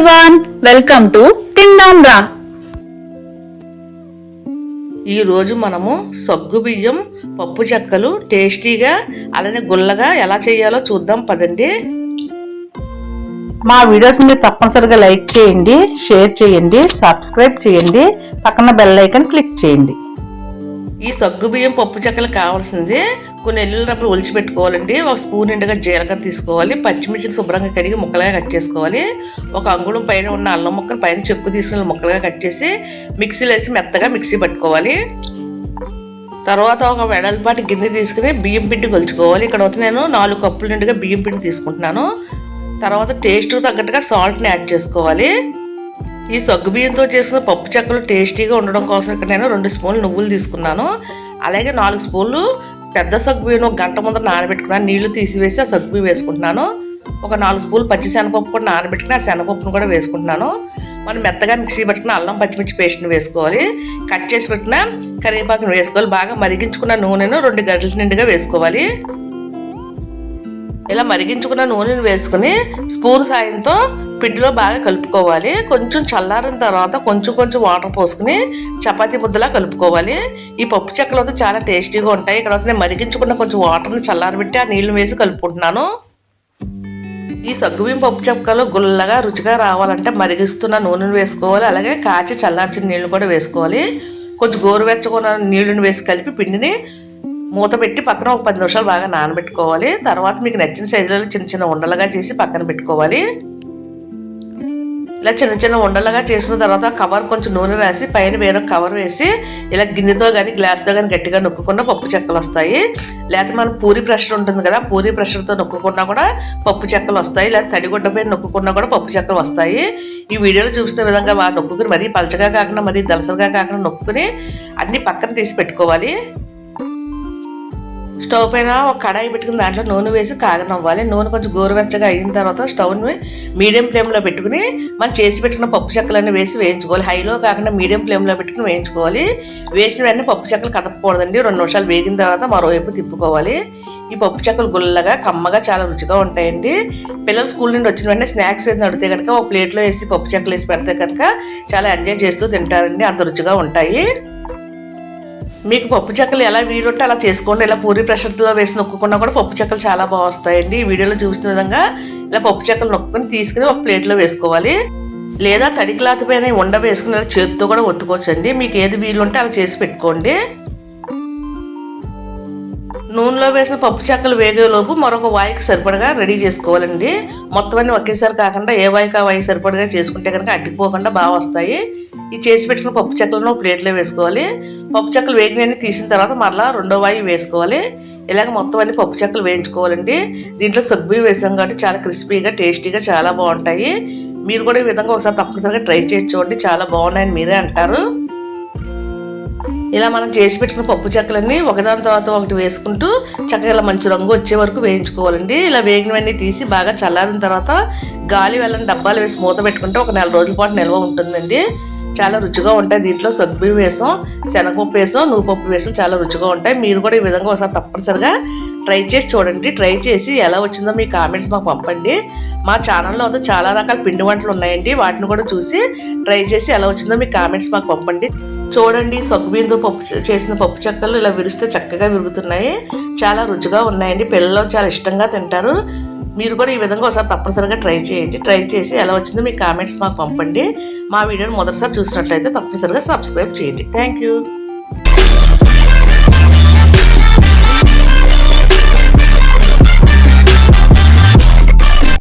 Everyone welcome to తిందాం రా ఈరోజు మనము సగ్గు బియ్యం పప్పు చెక్కలు టేస్టీగా అలానే గుల్లగా ఎలా చేయాలో చూద్దాం పదండి. మా వీడియోస్ మీరు తప్పనిసరిగా లైక్ చేయండి షేర్ చేయండి సబ్స్క్రైబ్ చేయండి పక్కన బెల్ ఐకన్ క్లిక్ చేయండి. ఈ సగ్గు బియ్యం పప్పు చెక్కలు కావాల్సింది కొన్ని ఎల్లుల రబ్బలు ఒలిచిపెట్టుకోవాలండి ఒక స్పూన్ నిండుగా జీలకర్ర తీసుకోవాలి. పచ్చిమిర్చిని శుభ్రంగా కడిగి ముక్కలుగా కట్ చేసుకోవాలి. ఒక అంగుళం పైన ఉన్న అల్లం ముక్కను పైన చెక్కు తీసుకుని ముక్కలుగా కట్ చేసి మిక్సీలో వేసి మెత్తగా మిక్సీ పట్టుకోవాలి. తర్వాత ఒక వెడల్పాటి గిన్నె తీసుకుని బియ్యం పిండి కొలుచుకోవాలి. ఇక్కడ వచ్చి నేను నాలుగు కప్పుల నిండుగా బియ్యం పిండి తీసుకుంటున్నాను. తర్వాత టేస్ట్ తగ్గట్టుగా సాల్ట్ని యాడ్ చేసుకోవాలి. ఈ సగ్గు బియ్యంతో చేసిన పప్పు చెక్కలు టేస్టీగా ఉండడం కోసం ఇక్కడ నేను రెండు స్పూన్లు నువ్వులు తీసుకున్నాను. అలాగే నాలుగు స్పూన్లు పెద్ద సగ్గు బియ్యం ఒక గంట ముందర నానబెట్టుకున్నాను. నీళ్ళు తీసివేసి ఆ సగ్గు బియ్యం వేసుకుంటున్నాను. ఒక నాలుగు స్పూన్లు పచ్చి శనగపప్పు కూడా నానబెట్టుకుని ఆ శనగపప్పును కూడా వేసుకుంటున్నాను. మనం మెత్తగా మిక్సీ పెట్టుకున్న అల్లం పచ్చిమిర్చి పేస్ట్ని వేసుకోవాలి. కట్ చేసి పెట్టిన కరివేపాకుని వేసుకోవాలి. బాగా మరిగించుకున్న నూనెను రెండు గంటల నిండుగా వేసుకోవాలి. ఇలా మరిగించుకున్న నూనెను వేసుకుని స్పూన్ సాయంతో పిండిలో బాగా కలుపుకోవాలి. కొంచెం చల్లారిన తర్వాత కొంచెం కొంచెం వాటర్ పోసుకుని చపాతి ముద్దలా కలుపుకోవాలి. ఈ పప్పు చెక్కలు అయితే చాలా టేస్టీగా ఉంటాయి. ఇక్కడ నేను మరిగించుకున్న కొంచెం వాటర్ని చల్లారబెట్టి ఆ నీళ్ళు వేసి కలుపుకుంటున్నాను. ఈ సగ్గుబియ్యం పప్పు చెక్కలు గుల్లగా రుచిగా రావాలంటే మరిగిస్తున్న నూనెను వేసుకోవాలి. అలాగే కాచి చల్లార్చిన నీళ్ళు కూడా వేసుకోవాలి. కొంచెం గోరువెచ్చకున్న నీళ్ళని వేసి కలిపి పిండిని మూత పెట్టి పక్కన ఒక పది నిమిషాలు బాగా నానబెట్టుకోవాలి. తర్వాత మీకు నచ్చిన సైజులో చిన్న చిన్న ఉండలుగా చేసి పక్కన పెట్టుకోవాలి. ఇలా చిన్న చిన్న ఉండలుగా చేసిన తర్వాత కవర్ కొంచెం నూనె రాసి పైన వేరొక కవర్ వేసి ఇలా గిన్నెతో కానీ గ్లాస్తో కానీ గట్టిగా నొక్కుకుండా పప్పు చెక్కలు వస్తాయి. లేకపోతే మన పూరి ప్రెషర్ ఉంటుంది కదా పూరి ప్రెషర్తో నొక్కుకున్నా కూడా పప్పు చెక్కలు వస్తాయి. లేదా తడిగుడ్డపై నొక్కుకున్నా కూడా పప్పు చెక్కలు వస్తాయి. ఈ వీడియోలో చూసిన విధంగా బాగా మరీ పలచగా కాకుండా మరీ దలసలుగా కాకుండా నొక్కుని అన్ని పక్కన తీసి పెట్టుకోవాలి. స్టవ్ పైన ఒక కడాయి పెట్టుకుని దాంట్లో నూనె వేసి కాగనవ్వాలి. నూనె కొంచెం గోరువెచ్చగా అయిన తర్వాత స్టవ్ని మీడియం ఫ్లేమ్లో పెట్టుకుని మనం చేసి పెట్టుకున్న పప్పు చెక్కలన్నీ వేసి వేయించుకోవాలి. హైలో కాకుండా మీడియం ఫ్లేమ్లో పెట్టుకుని వేయించుకోవాలి. వేసిన వెంటనే పప్పు చెక్కలు కదపకూడదండి. రెండు నిమిషాలు వేగిన తర్వాత మరోవైపు తిప్పుకోవాలి. ఈ పప్పు చెక్కలు గుల్లగా కమ్మగా చాలా రుచిగా ఉంటాయండి. పిల్లలు స్కూల్ నుండి వచ్చిన వెంటనే స్నాక్స్ ఏదైనా అడితే కనుక ఒక ప్లేట్లో వేసి పప్పు చెక్కలు వేసి పెడితే కనుక చాలా ఎంజాయ్ చేస్తూ తింటారండి. అంత రుచిగా ఉంటాయి. మీకు పప్పు చెక్కలు ఎలా వీరుంటే అలా చేసుకోండి. ఇలా పూరి ప్రెషర్తో వేసి నొక్కుకున్నా కూడా పప్పు చెక్కలు చాలా బాగా వస్తాయండి. ఈ వీడియోలో చూసిన విధంగా ఇలా పప్పు చెక్కలు నొక్కుని తీసుకుని ఒక ప్లేట్లో వేసుకోవాలి. లేదా తడి క్లాత్ పైన ఉండ వేసుకుని ఇలా చేతితో కూడా ఒత్తుకోవచ్చండి. మీకు ఏది వీలు ఉంటే అలా చేసి పెట్టుకోండి. నూనెలో వేసిన పప్పు చెక్కలు వేగేలోపు మరొక వాయికి సరిపడగా రెడీ చేసుకోవాలండి. మొత్తం అన్ని ఒకేసారి కాకుండా ఏ వాయికి ఆ వాయి సరిపడగా చేసుకుంటే కనుక అడ్డుకుపోకుండా బాగా వస్తాయి. ఈ చేసి పెట్టుకున్న పప్పు చెక్కలను ప్లేట్లో వేసుకోవాలి. పప్పు చెక్కలు వేగినవి తీసిన తర్వాత మరలా రెండో వాయి వేసుకోవాలి. ఇలాగ మొత్తం అన్ని పప్పు చెక్కలు వేయించుకోవాలండి. దీంట్లో సగ్గు వేసాం కాబట్టి చాలా క్రిస్పీగా టేస్టీగా చాలా బాగుంటాయి. మీరు కూడా ఈ విధంగా ఒకసారి తప్పనిసరిగా ట్రై చేసి చూడండి. చాలా బాగున్నాయని మీరే అంటారు. ఇలా మనం చేసి పెట్టుకున్న పప్పు చెక్కలన్నీ ఒకదాని తర్వాత ఒకటి వేసుకుంటూ చక్కగా ఇలా మంచి రంగు వచ్చే వరకు వేయించుకోవాలండి. ఇలా వేగినవన్నీ తీసి బాగా చల్లారిన తర్వాత గాలి వెళ్ళని డబ్బాలు వేసి మూత పెట్టుకుంటే ఒక నెల రోజుల పాటు నిల్వ ఉంటుందండి. చాలా రుచిగా ఉంటాయి దీంట్లో. సగ్గు వేసాం శనగపప్పు వేసాం నువ్వుపప్పు వేసాం చాలా రుచిగా ఉంటాయి. మీరు కూడా ఈ విధంగా ఒకసారి తప్పనిసరిగా ట్రై చేసి చూడండి. ట్రై చేసి ఎలా వచ్చిందో మీ కామెంట్స్ మాకు పంపండి. మా ఛానల్లో అయితే చాలా రకాల పిండి వంటలు ఉన్నాయండి. వాటిని కూడా చూసి ట్రై చేసి ఎలా వచ్చిందో మీ కామెంట్స్ మాకు పంపండి. చూడండి సగ్గుబిందు పప్పు చేసిన పప్పు చెక్కలు ఇలా విరిస్తే చక్కగా విరుగుతున్నాయి. చాలా రుచిగా ఉన్నాయండి. పిల్లలు చాలా ఇష్టంగా తింటారు. మీరు కూడా ఈ విధంగా ఒకసారి తప్పనిసరిగా ట్రై చేయండి. ట్రై చేసి ఎలా వచ్చిందో మీ కామెంట్స్ మాకు పంపండి. మా వీడియోని మొదటిసారి చూసినట్లయితే తప్పనిసరిగా సబ్స్క్రైబ్ చేయండి. Thank you.